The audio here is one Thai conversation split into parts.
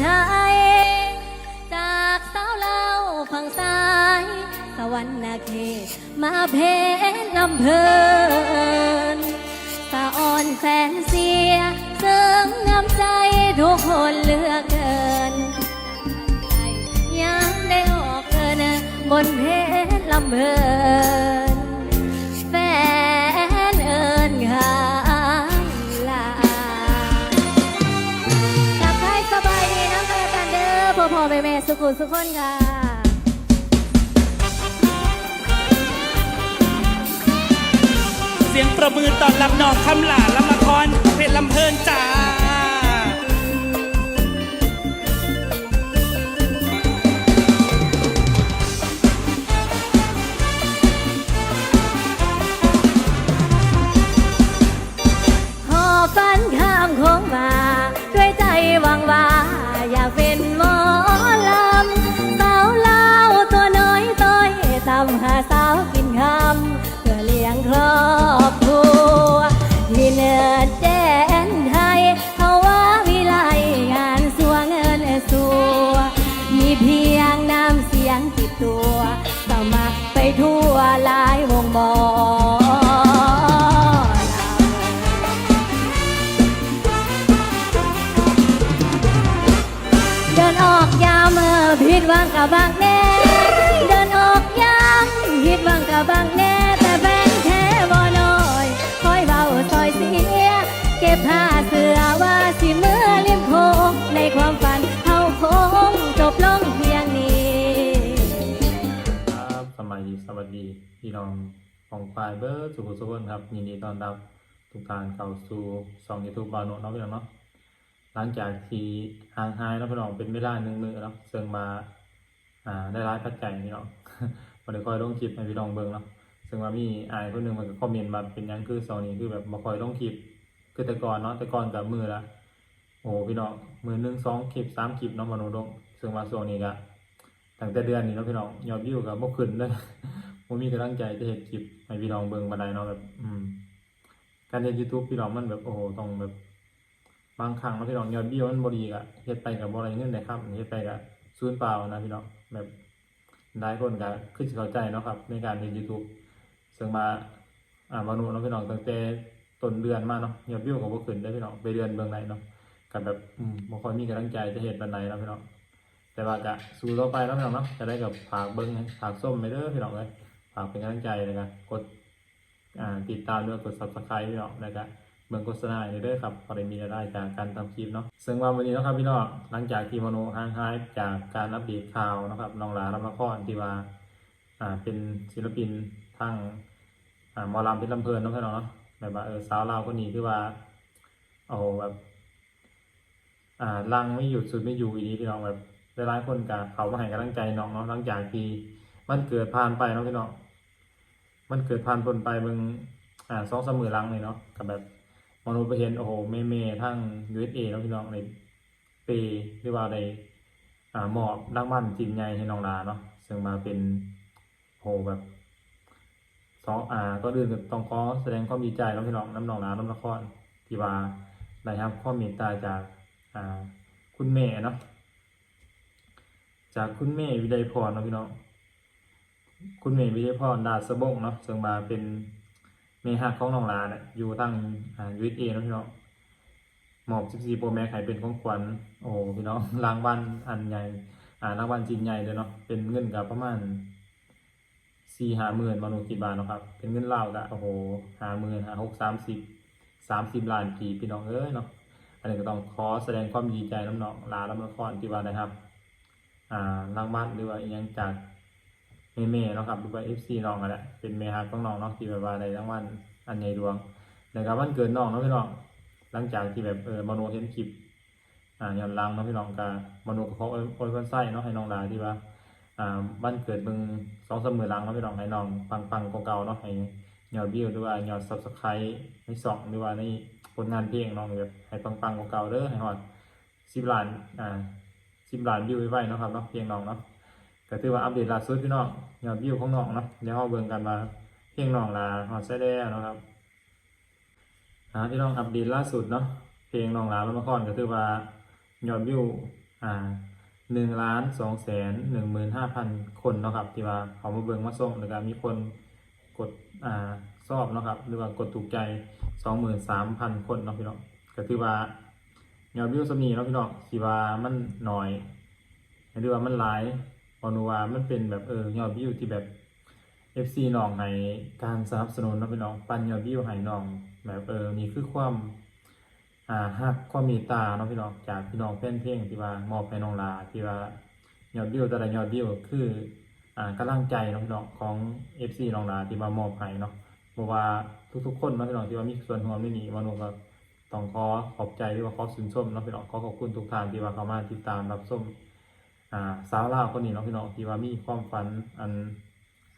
ไทยจากสาวเล่าฝั่งซ้าย สวรรค์นาเขตมาเพชรลำเพลินสะอ่อนแสนเสียเสริงน้ำใจทุกคนเลือกเกินยังได้ออกเดินบนเพชรลำเพลิน สุขุมสุขคนค่ะเสียงประมือตอนรับน้องคำหลาลำละำหาสาวกินคำเพื่อเลี้ยงครอบครัวที่เหนือแดนไทยเขาว่าวิไลงานสัวเงินสัวมีเพียงน้ำเสียงติดตัวสมัครไปทั่วหลายวงบอเดินออกยาเมื่อผิดหวังกับบางแน่ บบางแน่แต่แฟนแท้บ่น้อย คอยเบาซอยเสีย เก็บผ้าเสื้อว่าสิเมื่อริมโคงในความฝันเขาคงจบลงเพียงนี้ ครับสมัยดีสวัสดีพี่น้องของฝ่ายเบอร์สุขุมสุขนครับยินดีต้อนรับทุกท่านเข้าสู่ช่องยูทูบบาโนเนาะพี่น้องเนาะหลังจากที่ห่างหายแล้วพี่น้องเป็นเวลาหนึ่งมือเนาะซึ่งมาอ่าได้ร้ายพัดใจพี่น้อง วันนี้คอยลงคลิปให้พี่น้องเบิ่งเนาะซึ่งว่ามีอายคนหนึ่งมันก็คอมเมนต์มาเป็นหยังคือสองนี้คือแบบมาคอยลงคลิปคือแต่ก่อนเนาะแต่ก่อนกับมือละโอ้พี่น้องมือหนึ่งสองคลิปสามคลิปเนาะมโนดงซึ่งว่าส่วนนี้ก็ตั้งแต่เดือนนี้เนาะพี่น้องยอดวิวกับบ่ขึ้นเลย ผมมีกำลังใจจะเห็นคลิปให้พี่น้องเบิ่งบันไดเนาะแบบ อืม การเห็น YouTube พี่น้องมันแบบโอ้โหต้องแบบ บางครั้งเนาะพี่น้องยอดวิวมันบ่ดีก็เฮ็ดไปกับบ่ได้เงินได้ครับเฮ็ดไปก็สูญเปล่านะพี่น้องแบบ หลายคนก็คือสิเข้าใจเนาะครับ ในการเห็น YouTube ซึ่งมาอ่าบานุเนาะพี่น้องตั้งแต่ต้นเดือนมาเนาะยอดวิวก็บ่ขึ้นได้พี่น้องไปเดือนเบิ่งไหนเนาะก็แบบอืมบ่ค่อยมีกำลังใจจะเฮ็ดบันไดเนาะพี่น้องแต่ว่าจะสู้ต่อไปแล้วพี่น้องเนาะจะได้กับฝากเบิ้งฝากส้มไปเด้อพี่น้องเลยฝากเป็นกำลังใจเลยกันกดอ่าติดตามด้วยกด subscribe พี่น้องแล้วก็ เบิ่งโฆษณาให้ด้อครับพอได้มีรายได้จากการทำคลิปเนาะซึ่งว่าวันนี้นะครับพี่น้องหลังจากที่มโนห่างหายจากการอัปเดตข่าวนะครับน้องหลารับละครที่ว่าอ่าเป็นศิลปินทั้งอ่ามอลำเป็นลำเพลินเนาะพี่น้องเนาะแบบว่าเออสาวลาวคนนี้คือว่าโอ้โหแบบอ่าลังไม่หยุดสุดไม่อยู่อีนี้พี่น้องแบบหลายๆคนกับเขามาให้กำลังใจน้องเนาะหลังจากที่มันเกิดผ่านไปเนาะพี่น้องมันเกิดผ่านพ้นไปเบิ่งอ่าสองสามมือลังเลยเนาะกับแบบ มนุษย์ไปเห็นโอ้โหเมเมทั้ง USA เนาะพี่น้องในเปย์หรือว่าในอ่ามอบรางวัลจินใหญ่ให้น้องลาเนาะซึ่งมาเป็นโหแบบสองอ่าก็อื่นก็ต้องขอแสดงความดีใจเนาะพี่น้องน้ำน้องลาน้ำละครที่ว่าได้รับความเมตตาจากอ่าคุณแม่เนาะจากคุณแม่วิไลพรเนาะพี่น้องคุณแม่วิไลพรดาสบงเนาะซึ่งมาเป็น เมฮักของน้องลาเนี่ยอยู่ตั้งอ่ายูเอสเอเนาะพี่น้องหมอบ14โปรแม็กให้เป็นของขวัญโอ้พี่น้องรางวัลอันใหญ่อ่ารางวัลชิ้นใหญ่เลยเนาะเป็นเงินกับประมาณสี่หาหมื่นมโนกิบาทเนาะครับเป็นเงินเล่าวกะโอ้โหหาหมื่นหาหกสามสิบสามสิบล้านกีบพี่น้องเอ้ยเนาะอันนี้ก็ต้องขอแสดงความดีใจน้ำหนองลาลำละครที่ว่านะครับ อ่ารางวัลหรือว่าอหยังจาก เมเมเนาะครับหรือว่าเอฟซีน้องกันแหละเป็นเมฮักของน้องเนาะที่แบบว่าในรางวัลอันใหญ่หลวงแล้วก็วันเกิดน้องเนาะพี่น้องหลังจากที่แบบเออมโนเห็นคลิปอ่าย้อนหลังเนาะพี่น้องกามโนก็ขอโอยโอยคนไส้เนาะให้น้องลาที่ว่าอ่าวันเกิดมึงสองสามมือหลังเนาะพี่น้องให้น้องปังปังเก่าๆเนาะให้ยอดวิวหรือว่ายอดซับสไครต์ให้สองหรือว่าในผลงานเพลงน้องแบบให้ปังปังเก่าๆเด้อให้ฮอดสิบล้านอ่าสิบล้านวิวไว้เนาะครับเนาะเพลงน้องเนาะ ก็ถือว่าอัปเดตล่าสุดพี่น้องยอดวิวของน้องเนาะเดี๋ยวเราเบิ่งกันว่าเพลงน้องลาฮอดใส่แล้วเนาะครับอ่าที่น้องอัปเดตล่าสุดเนาะเพลงน้องลาล้วมาก่อนก็ถือว่ายอดวิวอ่าหนึ่งล้านสองแสนหนึ่งหมื่นห้าพันคนเนาะครับที่ว่าเขามาเบิ่งมาส้มแล้วก็มีคนกดอ่าชอบเนาะครับหรือว่ากดถูกใจสองหมื่นสามพันคนเนาะพี่น้องก็คือว่ายอดวิวสำนีเนาะพี่น้องที่ว่ามันหน้อยหรือว่ามันหลาย บอนูว่ามันเป็นแบบเออยอดวิวที่แบบ FC น้องให้การสนับสนุนนะพี่น้องปันยอดวิวให้น้องแบบเออนี่คือความอ่าฮักความมตตาเนาะพี่น้องจากพี่น้องแฟนเพลงที่ว่ามอบให้น้องลาที่ว่ายอดวิวแต่ละยอดวิวคืออ่ากำลังใจเนาะพี่น้องของ FC น้องลาที่มามอบให้เนาะเพราะว่าทุกๆคนนะพี่น้องที่ว่ามีส่วนร่วมในนี้ว่าหนูก็ต้องขอขอบใจหรือว่าขอสินชมเนาะพี่น้องขอขอบคุณทุกท่านที่ว่าเข้ามาติดตามรับชม อ่าสาวลาวคนนี้เนาะพี่น้องที่ว่ามีความฝันอัน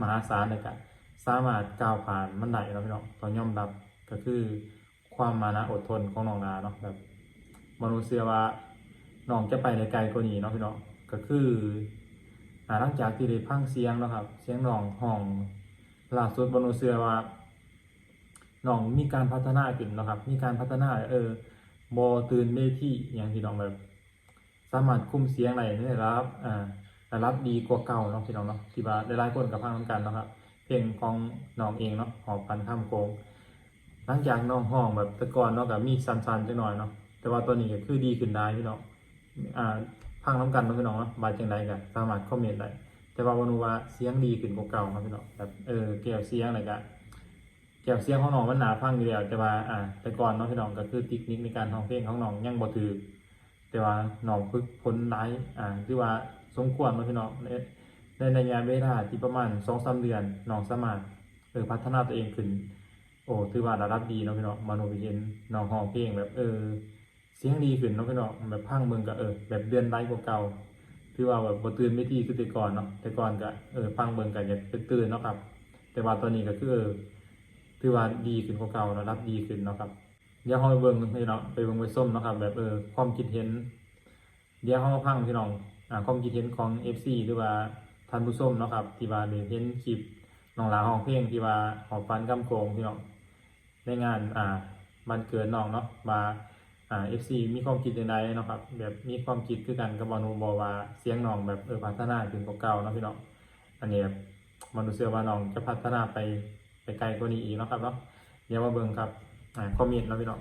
มหาศาลในการสามารถก้าวผ่านมันได้แล้วพี่น้องต้องยอมรับก็คือความมานะอดทนของน้องนาเนาะแบบมนุษย์เชื่อว่าน้องจะไปในไกลกว่านี้เนาะพี่น้องก็คือหลังจากที่ได้พังเสียงนะครับ เสียงน้องห้องล่าสุดมนุษย์เชื่อว่าน้องมีการพัฒนาขึ้นนะครับ มีการพัฒนาเออบอตื่นเวทีอย่างที่น้องแบบ สามารถคุมเสียงอะไรได้รับอ่าแต่รับดีกว่าเก่าเนาะพี่น้องเนาะที่ว่าได้หลายคนกับพังน้ำกันเนาะครับเพลงของน้องเองเนาะหอบพันข้ามโกงหลังจากน้องห้องแบบตะกอนเนาะกับมีซันซันๆจังหน่อยเนาะแต่ว่าตัวนี้ก็คือดีขึ้นได้พี่น้องอ่าพังน้ำกันเนาะพี่น้องเนาะบาดจังใดกันสามารถคอมเมนต์ได้แต่ว่าวันนูว่าเสียงดีขึ้นกว่าเก่าครับพี่น้องแบบเออแก้วเสียงอะไรกันแก้วเสียงของน้องมันหนาพังอยู่แล้วแต่ว่าอ่าแต่ก่อนเนาะพี่น้องก็คือเทคนิคในการร้องเพลงของน้องยังบ่ถือ แต่ว่าน้องฝึกพ้นได้อ่าที่ว่าสมควรเนาพี่น้องในในระยะเวลาที่ประมาณสองสามเดือนน้องสามารถเออพัฒนาตัวเองขึ้น โอ้ถือว่าระดับดีเนาะพี่น้องมโนไปเห็นน้องห้องเพลงแบบเออเสียงดีขึ้นเนาะพี่น้องแบบพังเมืองก็เออแบบเดือนไร้กว่าเก่าถือว่าแบบบ่ตื่นไม่ที่คือแต่ก่อนเนาะแต่ก่อนก็เออพังเมืองก็อยากตื่นเนาะครับ แต่ว่าตอนนี้ก็คือเออถือว่าดีขึ้นกว่าเก่าระดับดีขึ้นเนาะครับ เดี๋ยวเราไปเบิ่งพี่น้องไปเบิ่งไปส้มนะครับ แบบเออความคิดเห็น เดี๋ยวเราพังพี่น้องอ่าความคิดเห็นของ FC หรือว่าท่านผู้ชมนะครับ ที่ว่าได้เห็นคลิปน้องหลาห้องเพลงที่ว่าหอบฟันกำโกงพี่น้องในงานอ่ามันเกิดน้องเนาะมาอ่า FC มีความคิดยังไงนะครับ แบบมีความคิดคือกันกับบอนูบอว่าเสียงน้องแบบเออพัฒนาขึ้นกว่าเก่าเนาะพี่น้องอันนี้แบบมนุษย์เชื่อว่าน้องจะพัฒนาไปไปไกลกว่านี้อีกนะครับเนาะเดี๋ยวมาเบิ่งครับ คอมเมนต์เนาะพี่น้อง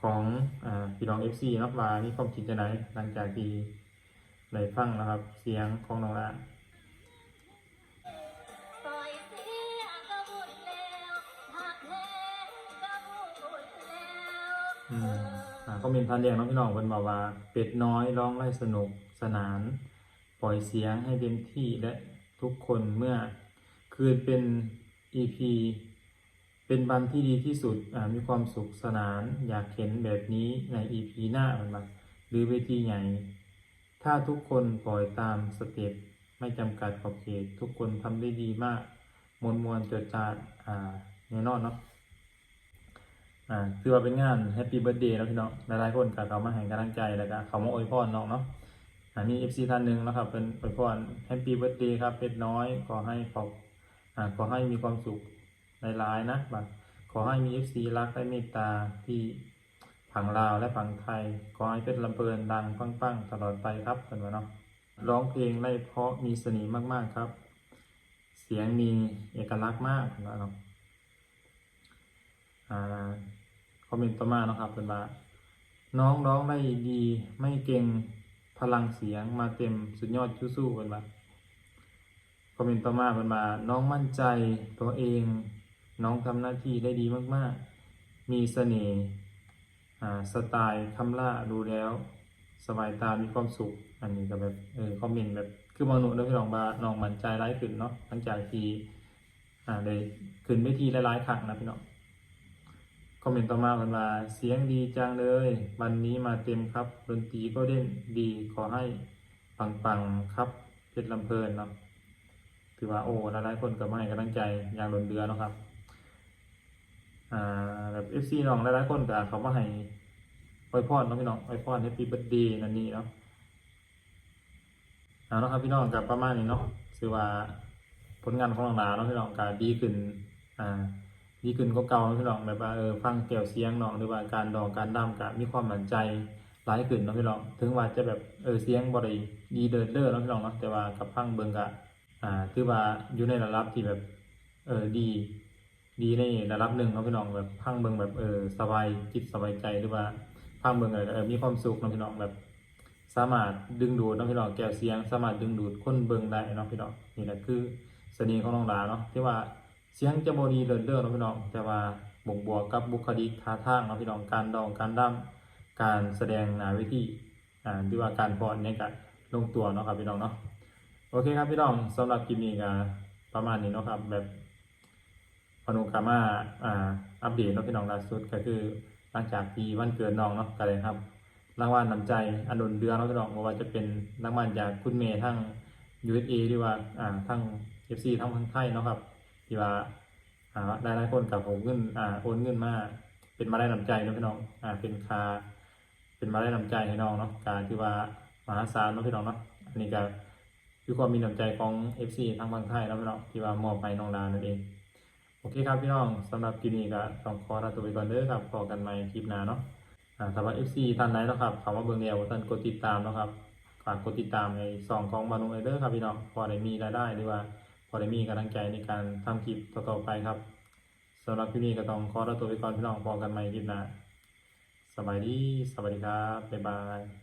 ของอพี่น้อง FC เนาะว่ามีความคิดจะไหนหลังจากที่ได้ฟังนะครับ เสียงของน้องละอืมอ่าคอมเมนต์พันเรียงเนาะพี่น้องเพิ่นบอกว่า เป็ดน้อยร้องไล่สนุกสนาน ปล่อยเสียงให้เต็มที่และทุกคนเมื่อคืนเป็น EP เป็นวันที่ดีที่สุดมีความสุขสนาน อยากเห็นแบบนี้ใน EP หน้ามันมาหรือเวทีใหญ่ ถ้าทุกคนปล่อยตามสเต็ปไม่จำกัดขอบเขตทุกคนทำได้ดีมาก มวลมวลจดจาอ่าแน่นอนเนาะอ่าคือว่าเป็นงานแฮปปี้เบิร์ดเดย์แล้วพี่น้องหลายๆคนก็เขามาให้กำลังใจแล้วก็เขามาอวยพรน้องเนาะอ่ามีเอฟซีท่านหนึ่งนะครับ เป็นอวยพรแฮปปี้เบิร์ดเดย์ครับเป็ดน้อยขอให้ขอบอ่าขอให้มีความสุข หลายๆนะบัดขอให้มีเอฟซีรักและเมตตาที่ผังลาวและผังไทย ขอให้เป็นลำเพลินดังปังๆ ตลอดไปครับเห็นไหมเนาะร้องเพลงไล่เพราะมีเสน่ห์มากๆครับ เสียงมีเอกลักษณ์มากนะเนาะอ่าคอมเมนต์ต่อมาเนาะครับเป็นว่าน้องร้องได้ดีไม่เก่งพลังเสียงมาเต็มสุดยอดสู้ๆเป็นว่าคอมเมนต์ต่อมาเป็นว่าน้องมั่นใจตัวเอง น้องทำหน้าที่ได้ดีมากๆ มีเสน่ห์อ่าสไตล์คำล่าดูแล้ว สบายตามีความสุข อันนี้ก็แบบเออคอมเมนต์แบบคือมองหนูแล้วพี่น้องบาน้องมันใจร้ายขึ้นเนาะหลังจากที่อ่าได้ขึ้นเวทีหลายๆครั้งนะพี่น้องคอมเมนต์ต่อมาเป็นว่าเสียงดีจังเลย วันนี้มาเต็มครับดนตรีก็เด่นดีขอให้ปังๆครับเพชรลำเพลินเนาะถือว่าโอ้หลายๆคนก็มาให้กำลังใจอย่างล้นเรือเนาะครับ อ่าแบบเอฟซีน้องหลายๆคนก็เขามาให้ไว้พรเนาะพี่น้องไว้พรให้ปีบัดดีนั่นนี่เนาะเอาเนาะครับพี่น้องกับประมาณนี้เนาะคือว่าผลงานของน้องหลาเนาะพี่น้องก็ดีขึ้นอ่าดีขึ้นก็เก่าพี่น้องแบบว่าเออฟังแก้วเสียงน้องหรือว่าการดองการด้ามก็มีความมั่นใจหลายขึ้นเนาะพี่น้องถึงว่าจะแบบเออเสียงบ่ได้ดีเดินเด้อเนาะพี่น้องเนาะแต่ว่ากับพังเบิ่งก็อ่าถือว่าอยู่ในระดับที่แบบเออดี ดีในระดับหนึ่งเนาพี่น้องแบบพังเบิ่งแบบเออสบายจิตสบายใจหรือว่าพังเบิ่งอะไรเออมีความสุขเนาะพี่น้องแบบ สามารถดึงดูดเนาะพี่น้องแก้วเสียง สามารถดึงดูดคนเบิ่งได้เนาะพี่น้องนี่แหละคือเสน่ห์ของน้องดาเนาะที่ว่าเสียงจะบ่ดีเดินเด้อเนาะพี่น้องแต่ว่าบ่งบวกกับบุคลิกท่าทางเนาะพี่น้องการดองการดั้มการแสดงหน้าเวทีอ่าที่ว่าการพรเนี่ยก็ลงตัวเนาะครับพี่น้องเนาะโอเคครับพี่น้องสำหรับคลิปนี้ก็ประมาณนี้เนาะครับแบบ พนุกามาอ่าอัปเดตเนาะพี่น้องล่าสุดก็คือหลังจากที่วันเกิดน้องเนาะก็เลยครับรางวัลน้ำใจอันดุลเดือนเนาะพี่น้องว่าจะเป็นรางวัลจากคุณเมย์ทั้ง USA หรือว่าอ่าทั้ง FC ทั้งทางไทยเนาะครับที่ว่าอ่าหลายคนกับผมเงินอ่าโอนเงินมาเป็นมาได้น้ำใจเนาะพี่น้องอ่าเป็นคาเป็นมาได้น้ำใจให้น้องเนาะการที่ว่ามหาศาลเนาะพี่น้องเนาะอันนี้ก็คือความมีน้ำใจของ FC ทั้งบางไทยเนาะพี่น้องที่ว่ามอบให้น้องดานั่นเอง โอเคครับพี่น้องสำหรับคลิปนี้ก็ต้องขอลาตัวไปก่อนเด้อครับพอกันใหม่คลิปหน้าเนาะสำหรับ FC ท่านไหนเนาะครับคำว่าเบิ่งแนวท่านกดติดตามเนาะครับฝากกดติดตามในซองของบานุเอเดอร์ครับพี่น้องพอได้มีรายได้หรือว่าพอได้มีกำลังใจในการทำคลิปต่อๆไปครับสำหรับคลิปนี้ก็ต้องขอลาตัวไปก่อนพี่น้องพอกันใหม่คลิปหน้าสบายดีสวัสดีครับบ๊ายบาย